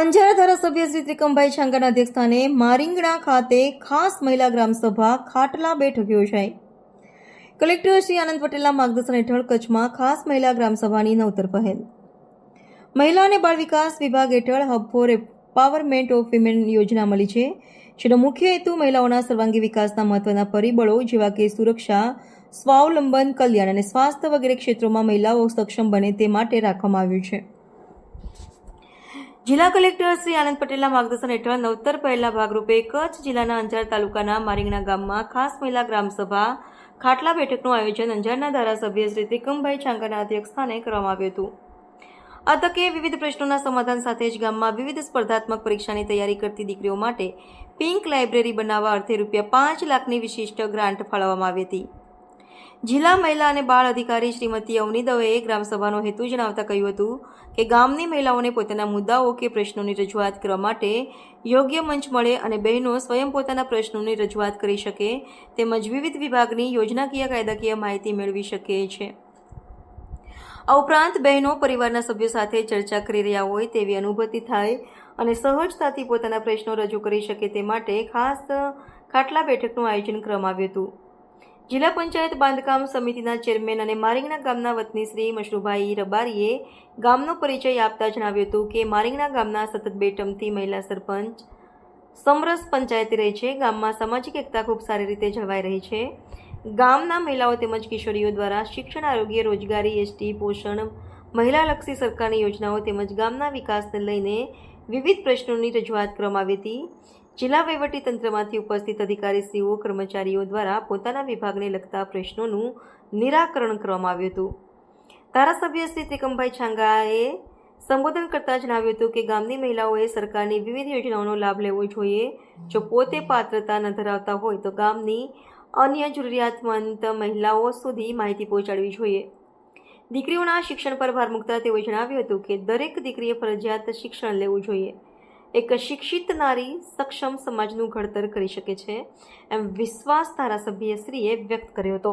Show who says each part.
Speaker 1: અંજાર ધારાસભ્ય શ્રી ત્રિકમભાઈ છાંગાના અધ્યક્ષસ્થાને મારિંગણા ખાતે ખાસ મહિલા ગ્રામસભા ખાટલા બેઠક યોજાઈ. કલેક્ટર શ્રી આનંદ પટેલના માર્ગદર્શન હેઠળ કચ્છમાં ખાસ મહિલા ગ્રામસભાની નવતર પહેલ. મહિલા અને બાળ વિકાસ વિભાગ હેઠળ hub for empowerment of women યોજના મળી છે, જેનો મુખ્ય હેતુ મહિલાઓના સર્વાંગી વિકાસના મહત્વના પરિબળો જેવા કે સુરક્ષા, સ્વાવલંબન, કલ્યાણ અને સ્વાસ્થ્ય વગેરે ક્ષેત્રોમાં મહિલાઓ સક્ષમ બને તે માટે રાખવામાં આવ્યું છે. જિલ્લા કલેક્ટર શ્રી આનંદ પટેલના માર્ગદર્શન હેઠળ નવતર પહેલના ભાગરૂપે કચ્છ જિલ્લાના અંજાર તાલુકાના મારીંગના ગામમાં ખાસ મહિલા ગ્રામસભા ખાટલા બેઠકનું આયોજન અંજારના ધારાસભ્ય શ્રી ત્રિકમભાઈ છાંગાના અધ્યક્ષસ્થાને કરવામાં આવ્યું હતું. આ તકે વિવિધ પ્રશ્નોના સમાધાન સાથે જ ગામમાં વિવિધ સ્પર્ધાત્મક પરીક્ષાની તૈયારી કરતી દીકરીઓ માટે પિંક લાઇબ્રેરી બનાવવા અર્થે રૂપિયા પાંચ લાખની વિશિષ્ટ ગ્રાન્ટ ફાળવવામાં આવી હતી. જિલ્લા મહિલા અને બાળ અધિકારી શ્રીમતી અવની દવેએ ગ્રામસભાનો હેતુ જણાવતા કહ્યું હતું કે ગામની મહિલાઓને પોતાના મુદ્દાઓ કે પ્રશ્નોની રજૂઆત કરવા માટે યોગ્ય મંચ મળે અને બહેનો સ્વયં પોતાના પ્રશ્નોની રજૂઆત કરી શકે તેમજ વિવિધ વિભાગની યોજનાકીય કાયદાકીય માહિતી મેળવી શકે છે. આ ઉપરાંત બહેનો પરિવારના સભ્યો સાથે ચર્ચા કરી રહ્યા હોય તેવી અનુભૂતિ થાય અને સહજતાથી પોતાના પ્રશ્નો રજૂ કરી શકે તે માટે ખાસ ખાટલા બેઠકનું આયોજન કરવામાં આવ્યું હતું. જિલ્લા પંચાયત બાંધકામ સમિતિના ચેરમેન અને મારિંગના ગામના વતની શ્રી મશરૂભાઈ રબારીએ ગામનો પરિચય આપતા જણાવ્યું હતું કે મારિંગના ગામના સતત બે ટર્મથી મહિલા સરપંચ સમરસ પંચાયતી રહે છે. ગામમાં સામાજિક એકતા ખૂબ સારી રીતે જળવાઈ રહી છે. ગામના મહિલાઓ તેમજ કિશોરીઓ દ્વારા શિક્ષણ, આરોગ્ય, રોજગારી, એસટી, પોષણ, મહિલાલક્ષી સરકારની યોજનાઓ તેમજ ગામના વિકાસને લઈને વિવિધ પ્રશ્નોની રજૂઆત કરવામાં આવી હતી. જિલ્લા તંત્રમાંથી ઉપસ્થિત અધિકારીશ્રીઓ, કર્મચારીઓ દ્વારા પોતાના વિભાગને લગતા પ્રશ્નોનું નિરાકરણ કરવામાં આવ્યું હતું. ધારાસભ્ય શ્રી ત્રિકમભાઈ છાંગાએ સંબોધન કરતા જણાવ્યું હતું કે ગામની મહિલાઓએ સરકારની વિવિધ યોજનાઓનો લાભ લેવો જોઈએ. જો પોતે પાત્રતા ન ધરાવતા હોય તો ગામની અન્ય જરૂરિયાતમંદ મહિલાઓ સુધી માહિતી પહોંચાડવી જોઈએ. દીકરીઓના શિક્ષણ પર ભાર મૂકતા તેઓએ જણાવ્યું હતું કે દરેક દીકરીએ ફરજિયાત શિક્ષણ લેવું જોઈએ. એક શિક્ષિત નારી સક્ષમ સમાજનું ઘડતર કરી શકે છે એમ વિશ્વાસ ધારાસભ્યશ્રીએ વ્યક્ત કર્યો હતો.